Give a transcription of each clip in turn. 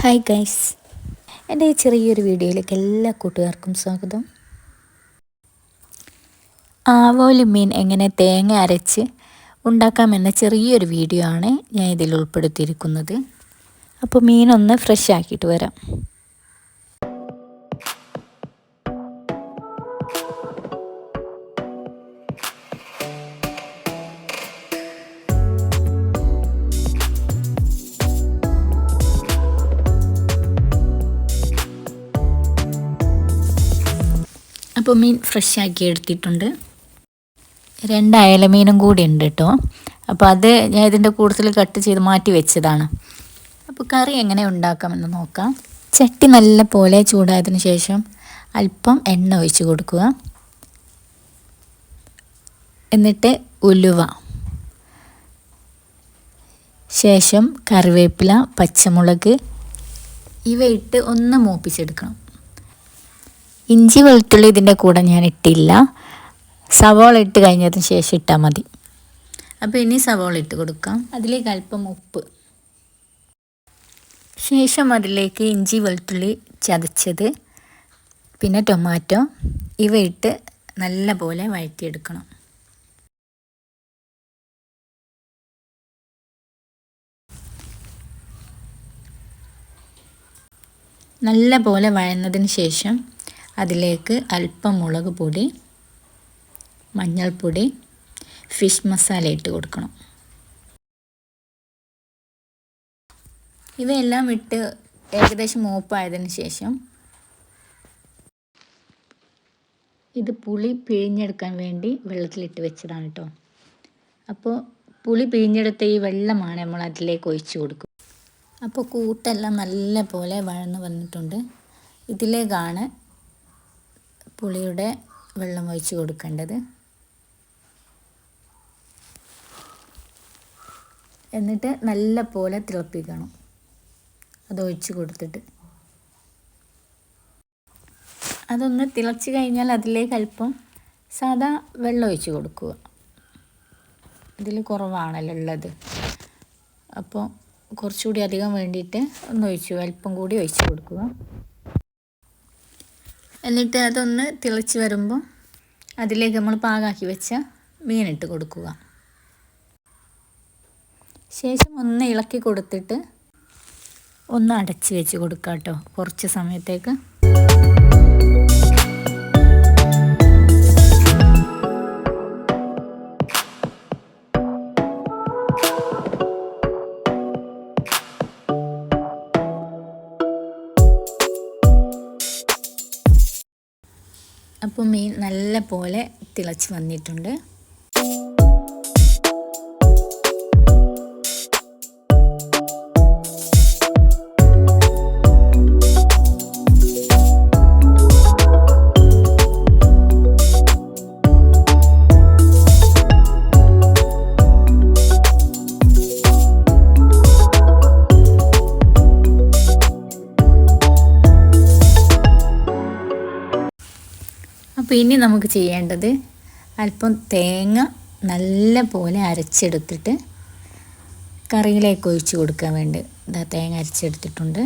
Hi guys എന്റെ ഈ ചെറിയൊരു വീഡിയോയിലേക്ക് എല്ലാ കൂട്ടുകാർക്കും സ്വാഗതം. ആവോലി മീൻ എങ്ങനെ തേങ്ങ അരച്ച് ഉണ്ടാക്കാമെന്ന ചെറിയൊരു വീഡിയോ ആണ് ഞാൻ ഇതിൽ ഉൾപ്പെടുത്തിയിരിക്കുന്നത്. അപ്പോൾ മീനൊന്ന് ഫ്രഷ് ആക്കിയിട്ട് വരാം. അപ്പോൾ മീൻ ഫ്രഷ് ആക്കി എടുത്തിട്ടുണ്ട്. രണ്ട് അയലമീനും കൂടി ഉണ്ട് കേട്ടോ. അപ്പോൾ അത് ഞാൻ ഇതിന്റെ കൂടുതൽ കട്ട് ചെയ്ത് മാറ്റി വെച്ചതാണ്. അപ്പോൾ കറി എങ്ങനെ ഉണ്ടാക്കാമെന്ന് നോക്കാം. ചട്ടി നല്ല പോലെ ചൂടായതിന് ശേഷം അല്പം എണ്ണ ഒഴിച്ച് കൊടുക്കുക. എന്നിട്ട് ഉലുവ. ശേഷം കറിവേപ്പില പച്ചമുളക് ഇവയിട്ട് ഒന്ന് മൂപ്പിച്ചെടുക്കണം. ഇഞ്ചി വെളുത്തുള്ളി ഇതിന്റെ കൂടെ ഞാൻ ഇട്ടില്ല. സവോള ഇട്ട് കഴിഞ്ഞതിന് ശേഷം ഇട്ടാൽ മതി. അപ്പോൾ ഇനി സവോള ഇട്ട് കൊടുക്കാം. അതിലേക്ക് അല്പം ഉപ്പ്. ശേഷം അതിലേക്ക് ഇഞ്ചി വെളുത്തുള്ളി ചതച്ചത്. പിന്നെ ടൊമാറ്റോ ഇവ ഇട്ട് നല്ല പോലെ വഴറ്റിയെടുക്കണം. നല്ല പോലെ വഴന്നതിന് ശേഷം അതിലേക്ക് അല്പം മുളക് പൊടി മഞ്ഞൾപ്പൊടി ഫിഷ് മസാല ഇട്ട് കൊടുക്കണം. ഇവയെല്ലാം ഇട്ട് ഏകദേശം മൂപ്പായതിന് ശേഷം ഇത് പുളി പിഴിഞ്ഞെടുക്കാൻ വേണ്ടി വെള്ളത്തിലിട്ട് വെച്ചതാണ് കേട്ടോ അപ്പോൾ പുളി പിഴിഞ്ഞെടുത്ത ഈ വെള്ളമാണ് നമ്മൾ അതിലേക്ക് ഒഴിച്ചു കൊടുക്കും അപ്പോൾ കൂട്ടെല്ലാം നല്ല പോലെ വഴന്ന് വന്നിട്ടുണ്ട്. ഇതിലേക്കാണ് പുളിയുടെ വെള്ളം ഒഴിച്ച് കൊടുക്കേണ്ടത്. എന്നിട്ട് നല്ല പോലെ തിളപ്പിക്കണം. അത് ഒഴിച്ച് കൊടുത്തിട്ട്. അതൊന്ന് തിളച്ച് കഴിഞ്ഞാൽ അതിലേക്ക് അല്പം സാധാ വെള്ളം ഒഴിച്ച് കൊടുക്കുക. ഇതിൽ കുറവാണല്ലോ ഉള്ളത്. അപ്പോൾ കുറച്ചുകൂടി അധികം വേണ്ടിയിട്ട് ഒന്ന് ഒഴിച്ചു അല്പം കൂടി ഒഴിച്ച് കൊടുക്കുക. എന്നിട്ട് അതൊന്ന് തിളച്ച് വരുമ്പോൾ അതിലേക്ക് നമ്മൾ പാകാക്കി വെച്ച മീനിട്ട് കൊടുക്കുക. ശേഷം ഒന്ന് ഇളക്കി കൊടുത്തിട്ട് ഒന്ന് അടച്ച് വെച്ച് കൊടുക്കാം കേട്ടോ കുറച്ച് സമയത്തേക്ക്. അപ്പോൾ മീൻ നല്ല പോലെ തിളച്ച് വന്നിട്ടുണ്ട്. അപ്പോൾ ഇനി നമുക്ക് ചെയ്യേണ്ടത് അല്പം തേങ്ങ നല്ല പോലെ അരച്ചെടുത്തിട്ട് കറിയിലേക്ക് ഒഴിച്ച് കൊടുക്കാൻ വേണ്ടി ഇതാ തേങ്ങ അരച്ചെടുത്തിട്ടുണ്ട്.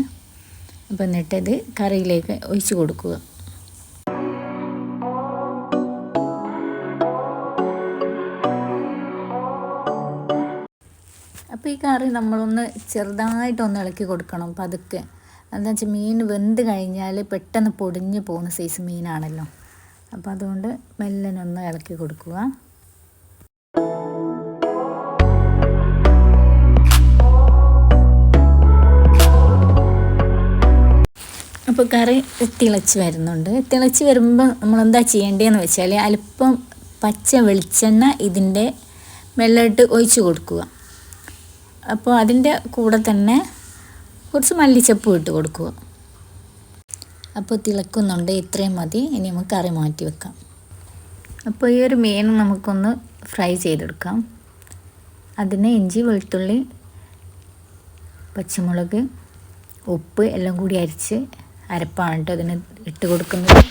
അപ്പോൾ എന്നിട്ട് ഇത് കറിയിലേക്ക് ഒഴിച്ച് കൊടുക്കുക. അപ്പോൾ ഈ കറി നമ്മളൊന്ന് ചെറുതായിട്ടൊന്ന് ഇളക്കി കൊടുക്കണം പതുക്കെ. എന്താ വെച്ചാൽ മീൻ വെന്ത് കഴിഞ്ഞാൽ പെട്ടെന്ന് പൊടിഞ്ഞ് പോകുന്ന സൈസ് മീനാണല്ലോ. അപ്പോൾ അതുകൊണ്ട് മെല്ലനൊന്ന് ഇളക്കി കൊടുക്കുക. അപ്പോൾ കറി തിളച്ച് വരുന്നുണ്ട്. തിളച്ച് വരുമ്പോൾ നമ്മളെന്താ ചെയ്യേണ്ടതെന്ന് വെച്ചാൽ അല്പം പച്ച വെളിച്ചെണ്ണ ഇതിന്റെ വെള്ളമിട്ട് ഒഴിച്ചു കൊടുക്കുക. അപ്പോൾ അതിന്റെ കൂടെ തന്നെ കുറച്ച് മല്ലിച്ചപ്പ് ഇട്ട് കൊടുക്കുക. അപ്പോൾ തിളക്കുന്നുണ്ട് ഇത്രയും മതി. ഇനി നമുക്ക് കറി മാറ്റി വെക്കാം. അപ്പോൾ ഈ ഒരു മീൻ നമുക്കൊന്ന് ഫ്രൈ ചെയ്തെടുക്കാം. അതിന് ഇഞ്ചി വെളുത്തുള്ളി പച്ചമുളക് ഉപ്പ് എല്ലാം കൂടി അരിച്ച് അരപ്പാണ് കേട്ടോ അതിന് ഇട്ട് കൊടുക്കുന്നത്.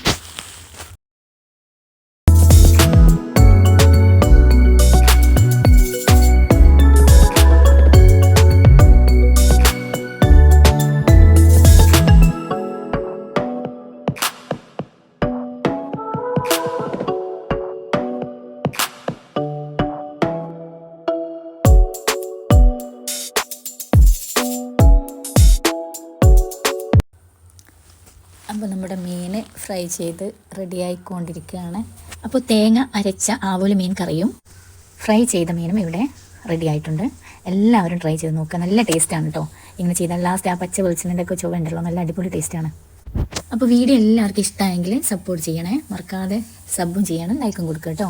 അപ്പോൾ നമ്മുടെ മീൻ ഫ്രൈ ചെയ്ത് റെഡിയായിക്കൊണ്ടിരിക്കുകയാണ് അപ്പോൾ തേങ്ങ അരച്ച ആവോലി മീൻ കറിയും ഫ്രൈ ചെയ്ത മീനും ഇവിടെ റെഡി ആയിട്ടുണ്ട്. എല്ലാവരും ട്രൈ ചെയ്ത് നോക്കുക. നല്ല ടേസ്റ്റാണ് കേട്ടോ ഇങ്ങനെ ചെയ്താൽ ലാസ്റ്റ് ആ പച്ച വെളിച്ചെണ്ണന്റെ ഒക്കെ ചുവ ഉണ്ടല്ലോ. നല്ല അടിപൊളി ടേസ്റ്റാണ് അപ്പോൾ വീഡിയോ എല്ലാവർക്കും ഇഷ്ടമായെങ്കിൽ സപ്പോർട്ട് ചെയ്യണേ. മറക്കാതെ സബും ചെയ്യണം ലൈക്കും കൊടുക്കുക കേട്ടോ